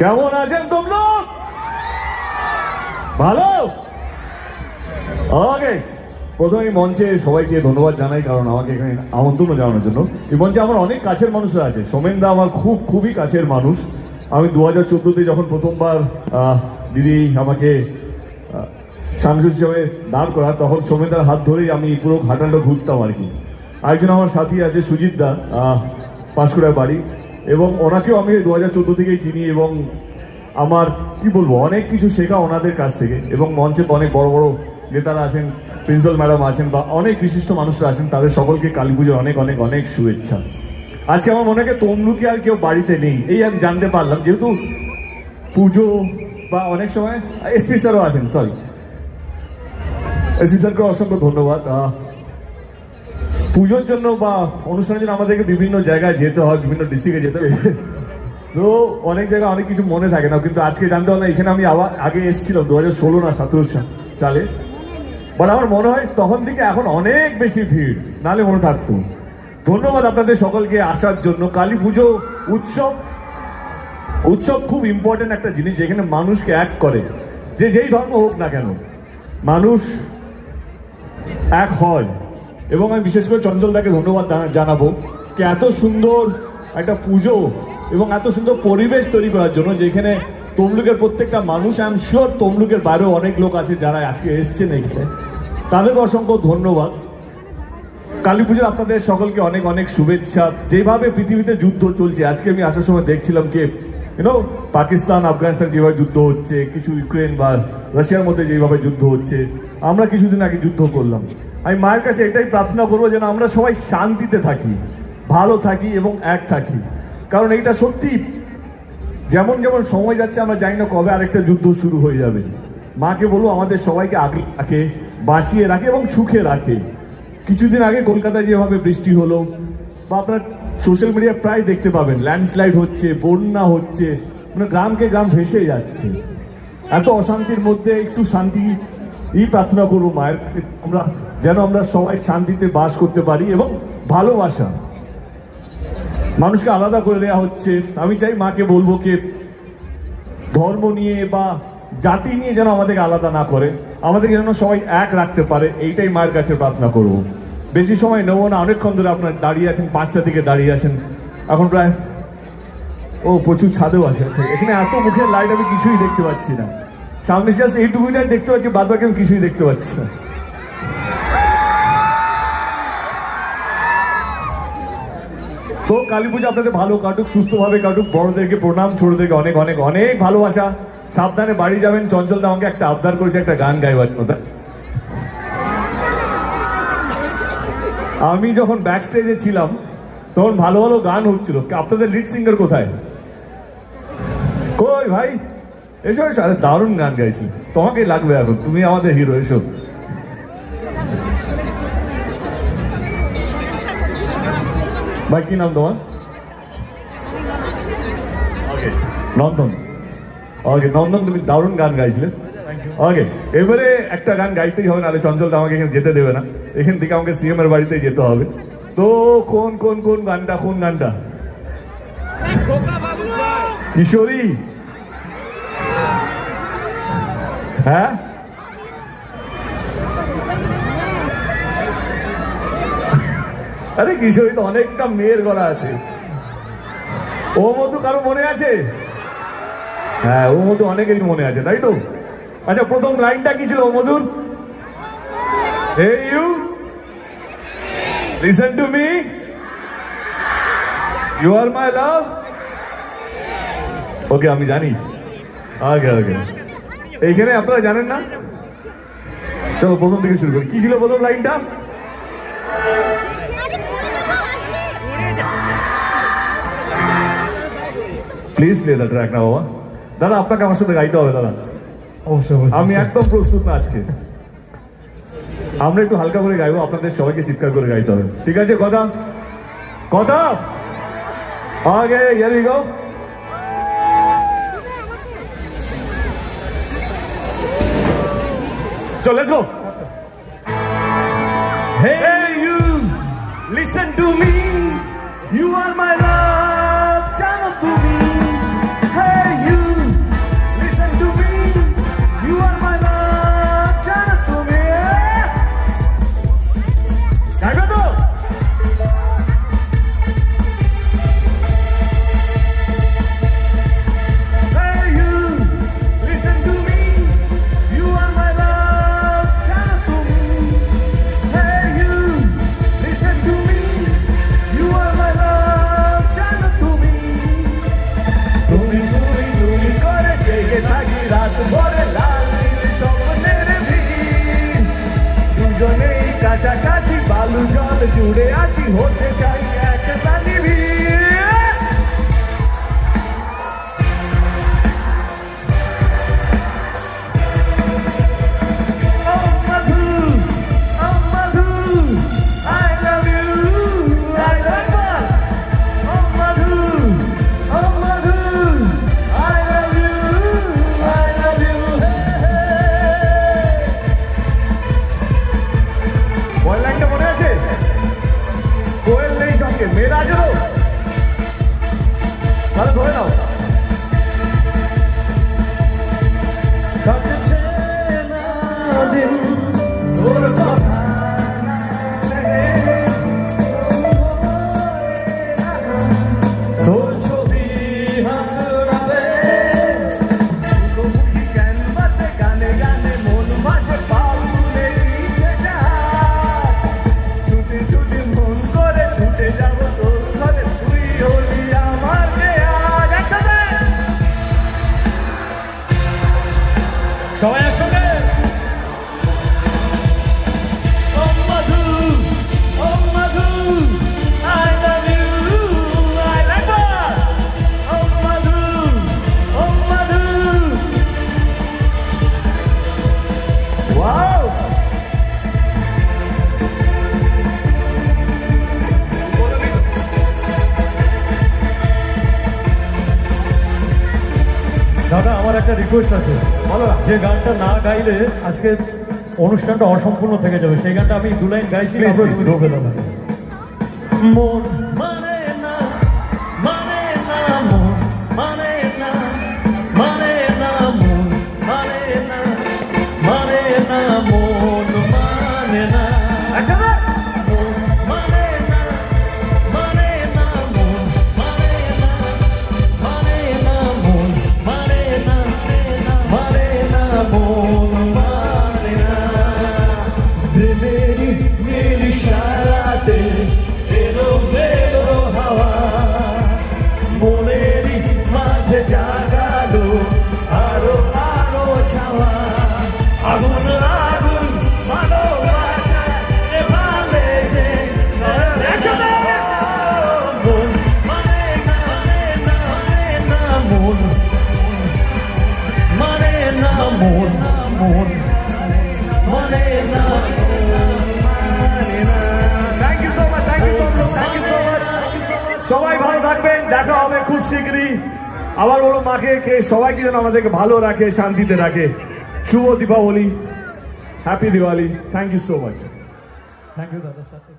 কেমন আছেন তোমরা? ভালো? ওকে প্রথমে মঞ্চে সবাইকে ধন্যবাদ জানাই কারণ আমাকে এখানে আমন্ত্রণ জানানোর জন্য। এই মঞ্চে আমার অনেক কাছের মানুষরা আছে। সোমেন দা আমার খুব খুবই কাছের মানুষ। আমি দু হাজার চোদ্দোতে যখন প্রথমবার দিদি আমাকে সাংসদ হিসাবে দাঁড় করা তখন সোমেনদার হাত ধরেই আমি পুরো ঘাটালটা ঘুরতাম আর কি। আরেকজন আমার সাথী আছে সুজিত দা আহ, পাঁশকুড়ার বাড়ি। এবং ওনাকেও আমি দু হাজার চোদ্দ থেকেই চিনি এবং আমার, কি বলব, অনেক কিছু শেখা ওনাদের কাছ থেকে এবং মঞ্চে অনেক বড় বড় নেতারা আছেন, প্রিন্সিপাল ম্যাডাম আছেন বা অনেক বিশিষ্ট মানুষরা আছেন, তাদের সকলকে কালী পুজোর অনেক অনেক অনেক শুভেচ্ছা। আজকে আমার মনে হয় তমলুকে আর কেউ বাড়িতে নেই, এই আমি জানতে পারলাম, যেহেতু পুজো বা অনেক সময়, এসপি স্যারও আছেন সরি এসপি স্যারকে অসংখ্য ধন্যবাদ পুজোর জন্য বা অনুষ্ঠানের জন্য আমাদেরকে বিভিন্ন জায়গায় যেতে হয়, বিভিন্ন ডিস্ট্রিক্টে যেতে হয়। তো অনেক জায়গায় অনেক কিছু মনে থাকে না, কিন্তু আজকে জানতে পারলাম এখানে আমি আবার আগে এসেছিলাম দু হাজার ষোলো না সতেরো সালে বাট আমার মনে হয় তখন থেকে এখন অনেক বেশি ভিড় নালে মনে থাকতো। ধন্যবাদ আপনাদের সকলকে আসার জন্য। কালী পুজো উৎসব উৎসব খুব ইম্পর্টেন্ট একটা জিনিস, যেখানে মানুষকে এক করে। যে যেই ধর্ম হোক না কেন, মানুষ এক হয়। এবং আমি বিশেষ করে চঞ্চলদাকে ধন্যবাদ জানাব যে এত সুন্দর একটা পুজো এবং এত সুন্দর পরিবেশ তৈরি করার জন্য, যেখানে তমলুকের প্রত্যেকটা মানুষ আই এম শিওর তমলুকের বাইরেও অনেক লোক আছে যারা আজকে এসছেন এখানে। তাদেরকে অসংখ্য ধন্যবাদ। কালী পুজোর আপনাদের সকলকে অনেক অনেক শুভেচ্ছা। যেভাবে পৃথিবীতে যুদ্ধ চলছে, আজকে আমি আসার সময় দেখছিলাম কি ইউনো পাকিস্তান, আফগানিস্তান যেভাবে যুদ্ধ হচ্ছে, কিছু ইউক্রেন বা রাশিয়ার মধ্যে যেভাবে যুদ্ধ হচ্ছে আমরা কিছুদিন আগে যুদ্ধ করলাম। আমি মায়ের কাছে এটাই প্রার্থনা করব যেন আমরা সবাই শান্তিতে থাকি, ভালো থাকি এবং এক থাকি। কারণ এইটা সত্যি, যেমন যেমন সময় যাচ্ছে আমরা জানি না কবে আরেকটা যুদ্ধ শুরু হয়ে যাবে। মাকে বলব আমাদের সবাইকে আগে রাখে, বাঁচিয়ে রাখে এবং সুখে রাখে। কিছুদিন আগে কলকাতায় যেভাবে বৃষ্টি হলো, বা আপনার সোশ্যাল মিডিয়া প্রায় দেখতে পাবেন ল্যান্ডস্লাইড হচ্ছে, বন্যা হচ্ছে মানে গ্রামকে গ্রাম ভেসে যাচ্ছে। এত অশান্তির মধ্যে একটু শান্তি এই প্রার্থনা করব মায়ের আমরা যেন আমরা সবাই শান্তিতে বাস করতে পারি এবং ভালোবাসা। মানুষকে আলাদা করে দেওয়া হচ্ছে। আমি চাই মাকে বলব কে ধর্ম নিয়ে বা জাতি নিয়ে যেন আমাদেরকে আলাদা না করে আমাদেরকে যেন সবাই এক রাখতে পারে এইটাই মায়ের কাছে প্রার্থনা করব। বেশি সময় নেব না অনেকক্ষণ ধরে আপনার দাঁড়িয়ে আছেন পাঁচটা দিকে দাঁড়িয়ে আছেন। এখন প্রায় ও প্রচুর ছাদেও আছে। আচ্ছা, এখানে এত মুখের লাইট আমি কিছুই দেখতে পাচ্ছি না। সামনে জাস্ট এইটুকুটাই দেখতে পাচ্ছি বাদ বাকি আমি কিছুই দেখতে পাচ্ছি না। তো কালী পুজো আপনাদের ভালো কাটুক, সুস্থভাবে কাটুক, বড়দেরকে প্রণাম, ছোটদেরকে অনেক অনেক অনেক ভালোবাসা। সাবধানে বাড়ি যাবেন, চঞ্চল দা আমাকে একটা আবদার করেছে, একটা গান গাইবার জন্য। আমি যখন ব্যাক স্টেজে ছিলাম, তখন ভালো ভালো গান হচ্ছিল। আপনাদের লিড সিঙ্গার কোথায়? কই ভাই? এসো এসো আরে দারুণ গান গাইছি তোমাকে লাগবে এখন তুমি আমাদের হিরো এসো। ভাই কি নাম তোমার? ওকে নন্দন। ওকে নন্দন তুমি দারুণ গান গাইছিলে। ওকে এবারে একটা গান গাইতেই হবে নাহলে চঞ্চল দা আমাকে এখানে যেতে দেবে না। এখান থেকে আমাকে সিএম এর বাড়িতে যেতে হবে। তো কোন কোন কোন গানটা কোন গানটা? কিশোরী হ্যাঁ? আরে কিশোরী, তো অনেকটা মেয়ের গলা আছে। ও মধু কারও মনে আছে? হ্যাঁ ও মধু অনেকেরই মনে আছে, তাই তো? আচ্ছা প্রথম লাইনটা কি ছিল ও মধুর? Hey you listen to me you are my love okay আমি জানি। ওকে ওকে এইখানে আপনারা জানেন না? চলো প্রথম থেকে শুরু করি। কি ছিল প্রথম লাইনটা? প্লিজ প্লে দ্য ট্র্যাক না বাবা। দাদা আপনাকে আমার সাথে গাইতে হবে দাদা। অবশ্যই। আমি একদম প্রস্তুত না আজকে। আমরা একটু হালকা করে গাইবো আপনাদের সবাইকে চিৎকার করে গাইতে হবে। ঠিক আছে কথা? কথা? আগে ইয়ার গো So let's go. Hey you, listen to me. You are my love, channel to me. Hey you, listen to me. You are my love, channel to me. Yeah. 拿过来喽。Qual é a request আছে। যে গানটা না গাইলে আজকে অনুষ্ঠানটা অসম্পূর্ণ থেকে যাবে। সেই গানটা আমি দু লাইন গাইছি মন মানে না মানে না মন মানে না মানে না মন মানে না মানে না মন। Beberi, neli até সবাই ভালো থাকবেন, দেখা হবে খুব শীঘ্রই। আবার বলো মাকে, কে, সবাইকে যেন আমাদেরকে ভালো রাখে, শান্তিতে রাখে। শুভ Deepavali happy Diwali thank you so much thank you দাদা, সাথে